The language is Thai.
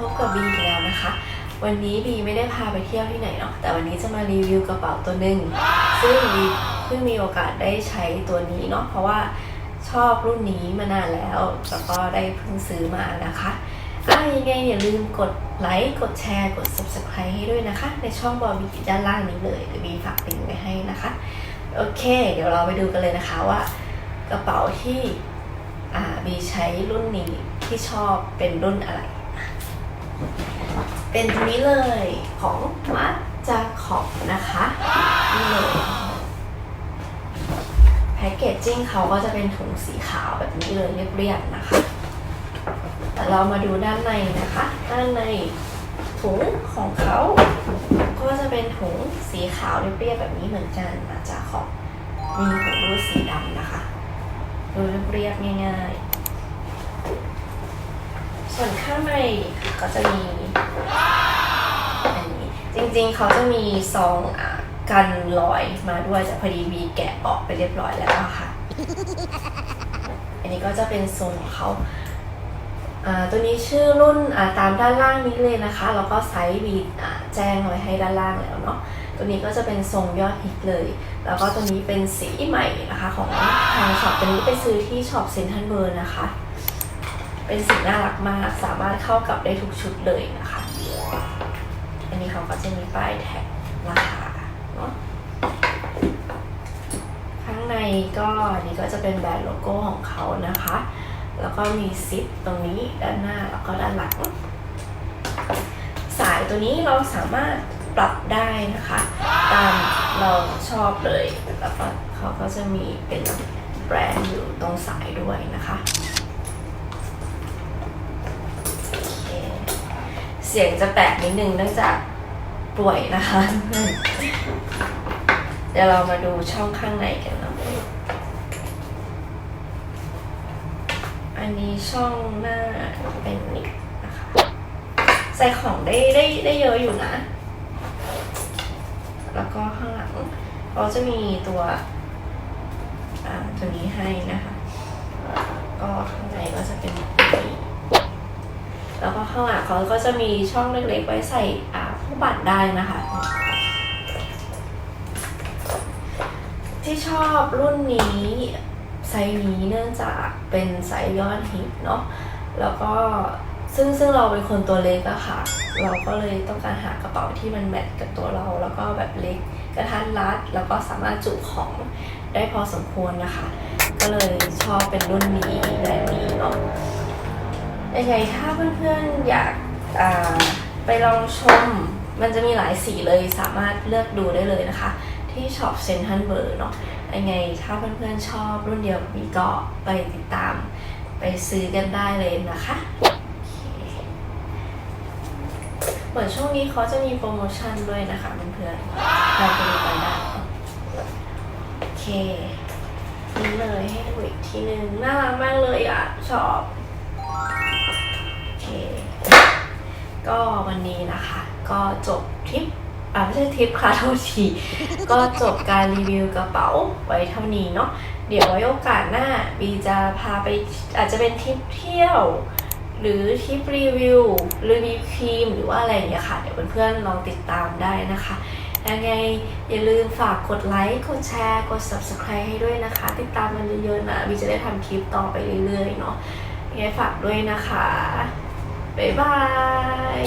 พบกับบีแล้วนะคะ วันนี้บีไม่ได้พาไปเที่ยวที่ไหนเนาะแต่วันนี้จะมารีวิวกระเป๋าตัวหนึ่งซึ่งมีเพิ่งมีโอกาสได้ใช้ตัวนี้เนาะเพราะว่าชอบรุ่นนี้มานานแล้วแล้วก็ได้เพิ่งซื้อมานะคะอะยังไงอย่าลืมกดไลค์กดแชร์กด subscribe ให้ด้วยนะคะ ในช่องบอบีด้านล่างนี้เลยเดี๋ยวบีฝากลิงก์ไว้ให้นะคะ โอเค เดี๋ยวเราไปดูกันเลยนะคะว่ากระเป๋าที่บีใช้รุ่นนี้ที่ชอบเป็นรุ่นอะไร เป็นตัวนี้เลยของมัดจาขอบนะคะนี่เลยแพคเกจจิ้งเขาก็จะเป็นถุงสีขาวแบบนี้เลยเรียบๆนะคะ แต่เรามาดูด้านในนะคะ ด้านในถุงของเขาก็จะเป็นถุงสีขาวเรียบๆแบบนี้เหมือนกันมาจากขอบมีหัวรูดสีดำนะคะดูเรียบๆง่ายๆ ส่วนข้างใน ก็จะมีอันนี้จริงๆ เขาจะมีซองอกันรอยมาด้วยแต่พอดีบีแกะออกไปเรียบร้อยแล้วค่ะ อันนี้ก็จะเป็นทรงของเขาอ่าตัวนี้ชื่อรุ่นอ่าตามด้านล่างนี้เลยนะคะ แล้วก็ไซส์วีอ่าแจ้งไว้ให้ด้านล่างแล้วเนาะ ตัวนี้ก็จะเป็นทรงยอดฮิตเลย แล้วก็ตัวนี้เป็นสีใหม่นะคะ ของทางช็อปตัวนี้ไปซื้อที่ช็อปเซนทันเบอร์นะคะ เป็นสีน่ารักมากสามารถเข้ากับได้ทุกชุดเลยนะคะ อันนี้เขาก็จะมีป้ายแท็กราคาเนาะข้างในก็อันนี้ก็จะเป็นแบรนด์โลโก้ของเขานะคะ แล้วก็มีซิปตรงนี้ด้านหน้าแล้วก็ด้านหลัง สายตัวนี้เราสามารถปรับได้นะคะ ตามเราชอบเลยแล้วก็เขาก็จะมีเป็นแบรนด์อยู่ตรงสายด้วยนะคะ เสียงจะแปลกนิดนึงเนื่องจากป่วยนะคะ เดี๋ยวเรามาดูช่องข้างในกันนะอันนี้ช่องหน้าเป็นนิกนะคะ ใส่ของได้ได้ได้เยอะอยู่นะ แล้วก็ข้างหลังเขาจะมีตัวอ่าตัวนี้ให้นะคะ ก็ข้างในก็จะเป็นแบบนี้แล้วก็ข้างหลัง เขาก็จะมีช่องเล็กๆ ไว้ใส่อ่าผู้บัตรได้นะคะ ที่ชอบรุ่นนี้ไซส์นี้เนื่องจากเป็นไซส์ยอดฮิตเนาะแล้วก็ซึ่งซึ่งเราเป็นคนตัวเล็กอะค่ะ เราก็เลยต้องการหากระเป๋าที่มันแมทกับตัวเรา แล้วก็แบบเล็กกระทัดรัด แล้วก็สามารถจุของได้พอสมควรนะคะ ก็เลยชอบเป็นรุ่นนี้แบบนี้เนาะ ยังไงถ้าเพื่อนๆอยากไปลองชม มันจะมีหลายสีเลยสามารถเลือกดูได้เลยนะคะ ที่ช็อปเซนทันเบอร์เนาะยังไงถ้าเพื่อนๆชอบรุ่นเดียวกับนี้ก็ไปติดตามไปซื้อกันได้เลยนะคะเคเหมือนช่วงนี้เขาจะมีโปรโมชั่นด้วยนะคะเพื่อนๆเราไปดูกันได้โอเคนี่เลยให้ดูอีกทีนึงน่ารักมากเลยอะชอบ โอเค ก็วันนี้นะคะ ก็จบทริปอ่าไม่ใช่ทริปค่ะโทษที ก็จบการรีวิวกระเป๋าไว้เท่านี้เนาะเดี๋ยวไว้โอกาสหน้าบีจะพาไปอาจจะเป็นทริปเที่ยว หรือทริปรีวิวรีวิวครีมหรือว่าอะไรอย่างเงี้ยค่ะ เดี๋ยวเพื่อนๆลองติดตามได้นะคะยังไงอย่าลืมฝากกดไลค์ กดแชร์ กด subscribe ให้ด้วยนะคะ ติดตามกันเยอะๆนะบีจะได้ทำคลิปต่อไปเรื่อยๆเนาะ ไงฝากด้วยนะคะ บ๊ายบาย